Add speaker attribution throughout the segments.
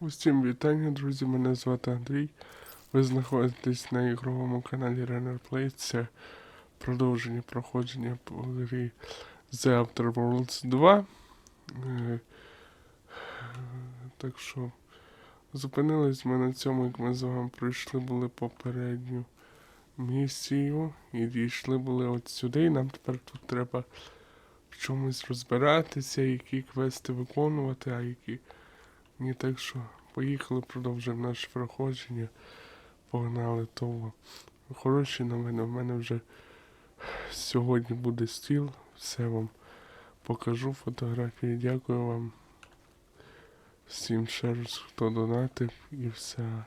Speaker 1: Усім вітання, друзі. Мене звати Андрій. Ви знаходитесь на ігровому каналі Runner Play. Це продовження проходження по грі The After Worlds 2. Е, Так що зупинились ми на цьому, як ми з вами пройшли були попередню місію і дійшли були от сюди. І нам тепер тут треба в чомусь розбиратися, які квести виконувати, а які ні, так що поїхали, продовжуємо наше проходження. Погнали того. Хороші новини. В мене вже сьогодні буде стіл. Все вам покажу фотографії. Дякую вам всім ще раз, хто донатив і все.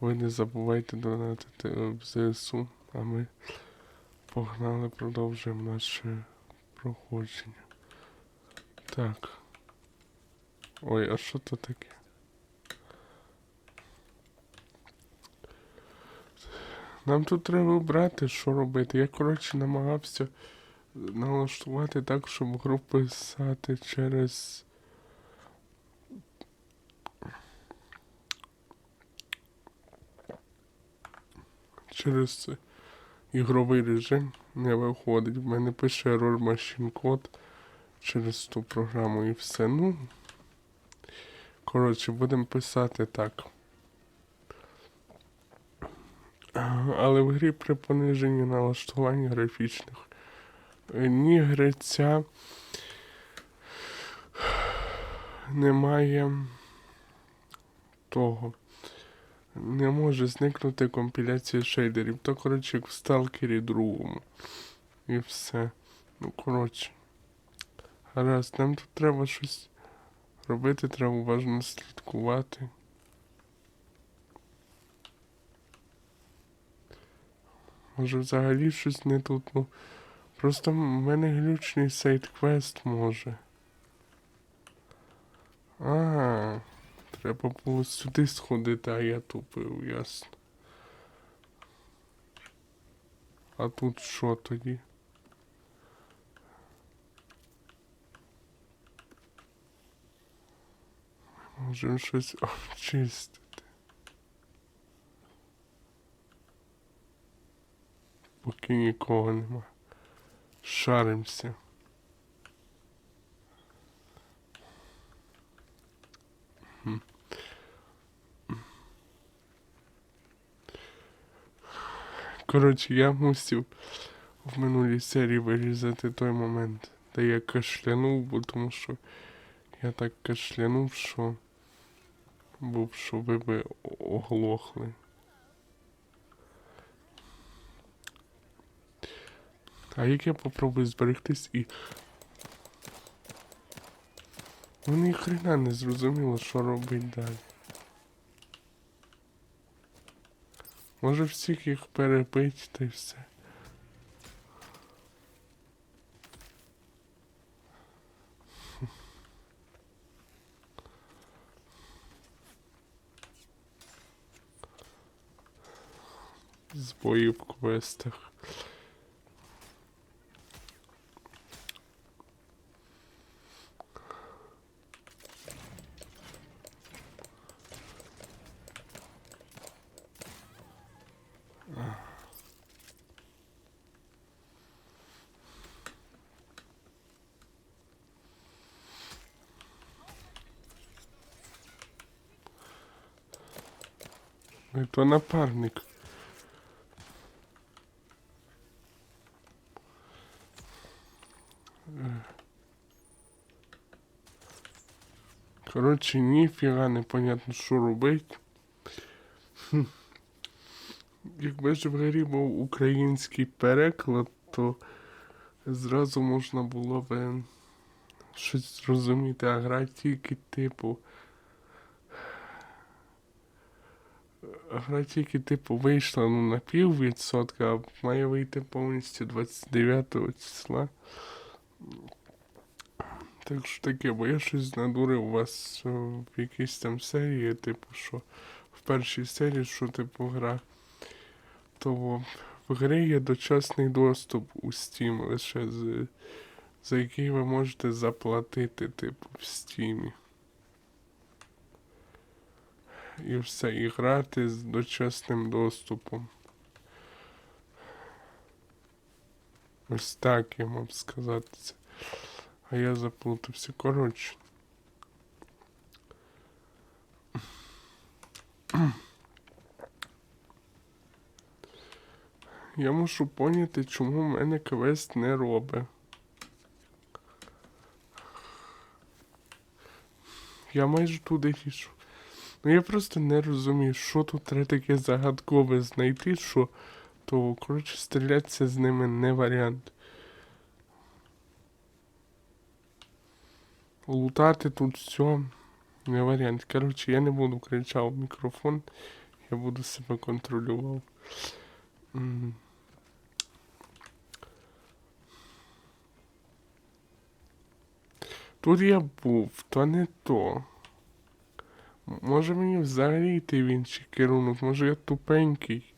Speaker 1: Ви не забувайте донатити в ЗСУ, а ми погнали, продовжуємо наше проходження. Так. Ой, а що то таке? Нам тут треба обрати, що робити. Я, коротше, намагався налаштувати так, щоб гру писати через. Через ігровий режим не виходить. В мене пише error machine код через ту програму і все. Ну. Коротше, будемо писати так. Але в грі при пониженні налаштувань графічних ні гриця немає того. Не може зникнути компіляція шейдерів. То, коротше, як в сталкері другому. І все. Ну, коротше. Гаразд, нам тут треба щось робити, треба уважно слідкувати. Може взагалі щось не тут, ну. Просто в мене глючний сайт-квест може. А, треба було сюди сходити, а я тупив, ясно. А тут що тоді? Можемо щось обчистити. Поки нікого нема. Шаримося. Коротше, я мусив в минулій серії вирізати той момент, де я кашлянув, бо тому що я так кашлянув, що був, що ви би оглохли. А як я попробую зберегтись і. Ну ні хрена не зрозуміло, що робить далі. Може всіх їх перебить та й все. Збої в квестах. Ну, То напарник. Коротше, ніфіга непонятно, що робить. Якби ж в грі був український переклад, то зразу можна було би щось зрозуміти, а гра тільки типу. Гра тільки типу вийшла ну, на пів відсотка, а має вийти повністю 29 числа. Так що таке, бо я щось надурив вас е, в якійсь там серії, типу, що в першій серії, що типу гра, то в грі є дочасний доступ у Steam лише з, за який ви можете заплатити, типу, в Steam. і все, і грати з дочасним доступом. Ось так я мав сказати це. А я заплутався. Коротше. Я мушу поняти, чому в мене квест не робить. Я майже туди йшов. Ну я просто не розумію, що тут треба таке загадкове знайти, що то, коротше, стрілятися з ними не варіант. Лутати тут все не варіант. Коротше, я не буду кричав в мікрофон, я буду себе контролював. Тут я був, то не то. Може мені взагалі йти в інший керунок, може я тупенький.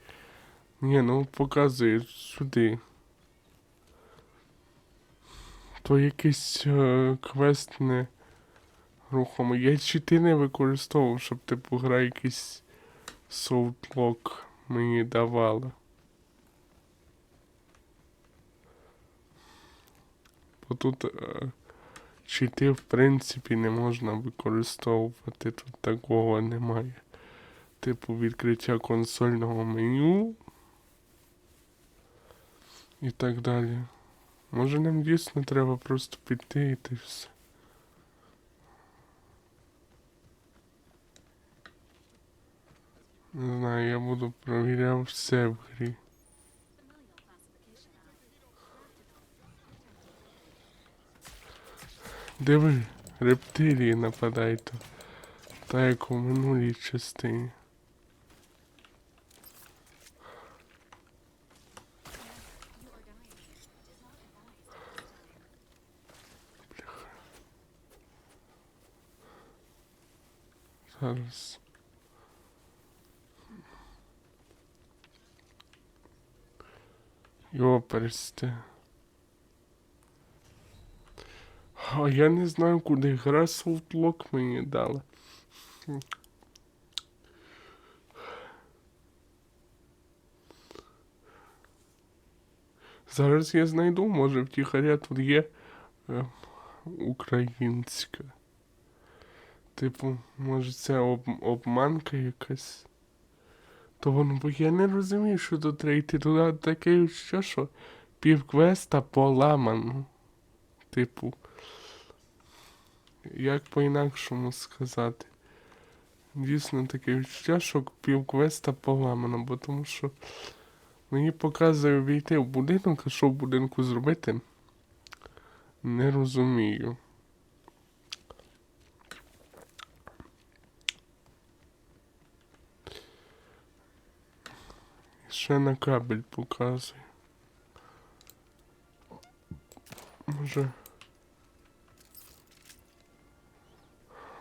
Speaker 1: Ні, ну показує сюди. То якийсь е, квест не рухомий. Я чити не використовував, щоб типу гра якийсь софтлок мені давала. Бо тут е, чити в принципі не можна використовувати, тут такого немає. Типу відкриття консольного меню і так далі. Може нам дійсно треба просто піти і ти все. Не знаю, я буду провіряв все в грі. Диви, рептилії нападають. Та як у минулій частині. Зараз. Його перести. А я не знаю, куди гра софтлок мені дала. Зараз я знайду, може втіхаря тут є е, українська. Типу, може це об, обманка якась. То воно, бо я не розумію, що тут треба йти туди таке, що, що півквеста поламано. Типу. Як по-інакшому сказати? Дійсно таке відчуття, що півквеста поламано, бо тому що мені показує війти в будинок, а що в будинку зробити? Не розумію. Ще на кабель показує. Може.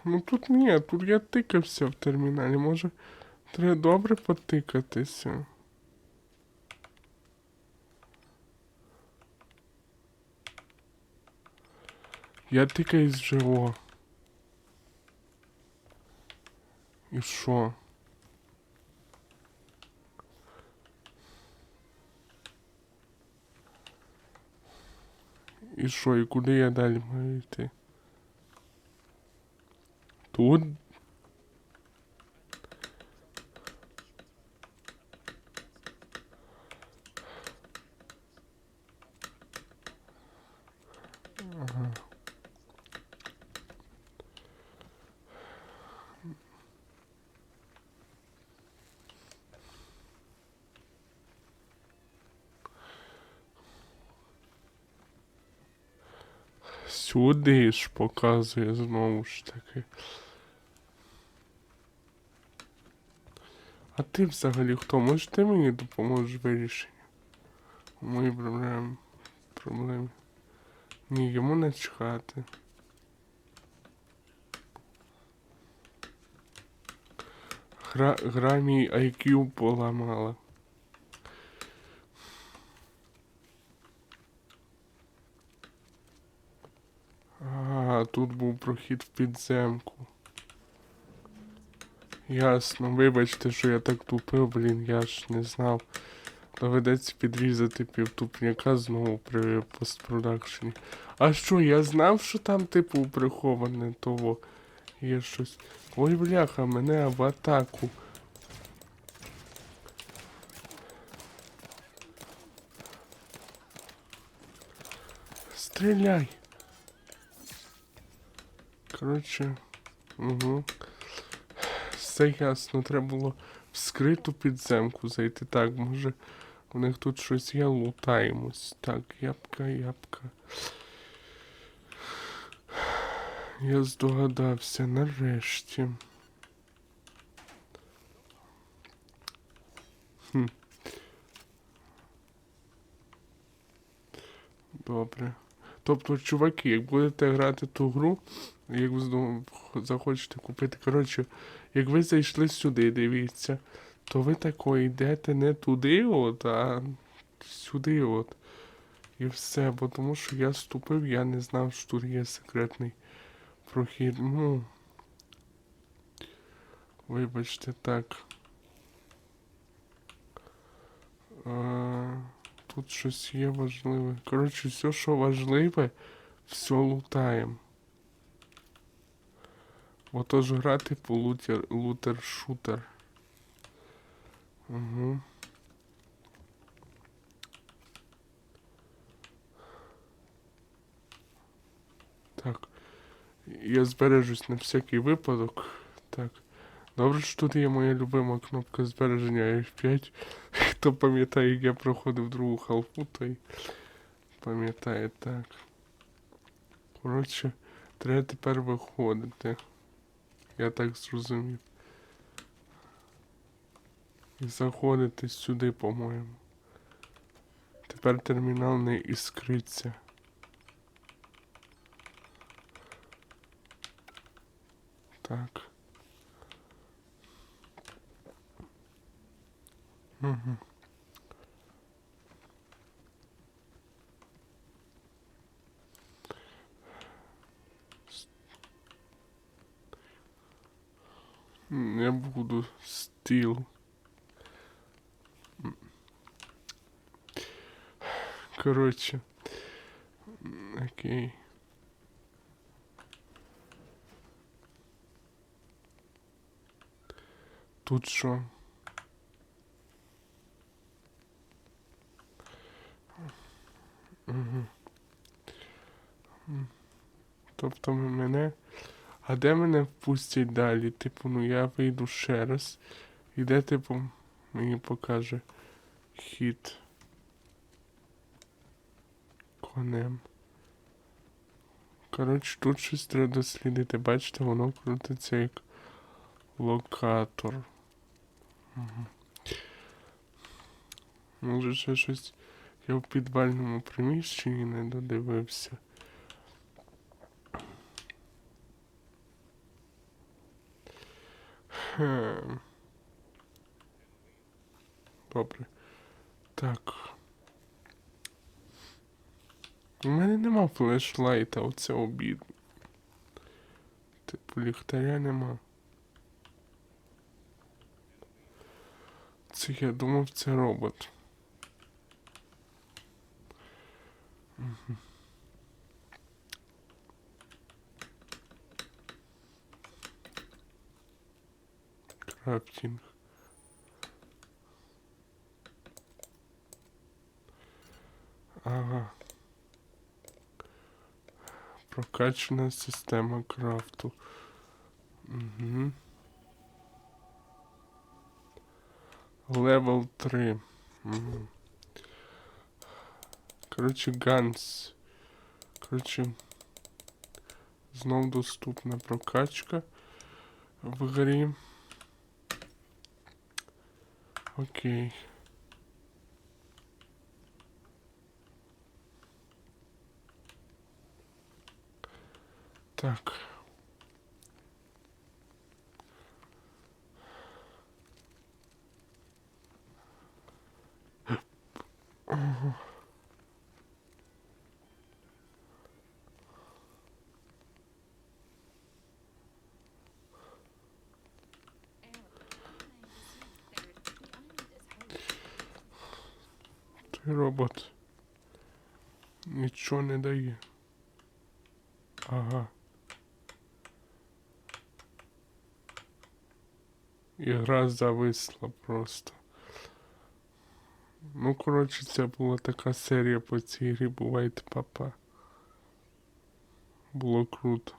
Speaker 1: Ну тут ні, тут я тикався в терміналі. Може, треба добре потикатися. Я тикаюсь вже о. І що? І що, і куди я далі маю йти? Тут? Сюди ж показує знову ж таки. А ти взагалі хто? Може ти мені допоможеш в вирішенні? Мої проблеми. Проблеми. Ні, йому не чхати. Гра, гра мій IQ поламала. А, тут був прохід в підземку. Ясно, вибачте, що я так тупив, блін, я ж не знав. Доведеться підрізати півтупняка знову при постпродакшені. А що, я знав, що там, типу, приховане того. Є щось. Ой, бляха, мене в атаку. Стріляй. Коротше, угу. Все ясно, треба було в скриту підземку зайти. Так, може, у них тут щось є, лутаємось. Так, ябка, ябка. Я здогадався нарешті. Хм. Добре. Тобто, чуваки, як будете грати ту гру, як ви знову захочете купити. Коротше, як ви зайшли сюди, дивіться, то ви тако йдете не туди, от, а сюди, от. І все, бо тому що я ступив, я не знав, що тут є секретний прохід. Ну. Вибачте, так. А, тут щось є важливе. Коротше, все, що важливе, все лутаємо. Отож грати по лутер, лутер-шутер. Угу. Так. Я збережусь на всякий випадок. Так. Добре, що тут є моя любима кнопка збереження F5. Хто пам'ятає, як я проходив другу халфу, той пам'ятає так. Коротше, треба тепер виходити. Я так зрозумів. І заходити сюди, по-моєму. Тепер термінал не іскриться. Так. Угу. Не буду стіл. Коротше. Окей. Тут що? Угу. Тобто мене. А де мене впустять далі? Типу, ну я вийду ще раз. І де, типу, мені покаже хід конем. Коротше, тут щось треба дослідити. Бачите, воно крутиться як локатор. Угу. Може ще щось я в підвальному приміщенні не додивився. Хм. Добре. Так. У мене нема флешлайта, оце обід. Типу ліхтаря нема. Це я думав, це робот. Крафтинг. Ага. Прокачана система крафту. Угу. Левел 3. Угу. Коротше, Ганс. Коротше. Знов доступна прокачка в грі. Окей. Так. Ага. Робот. Нічого не дає. Ага. Ігра зависла просто. Ну, коротше, це була така серія по цій грі. Бувайте, папа. Було круто.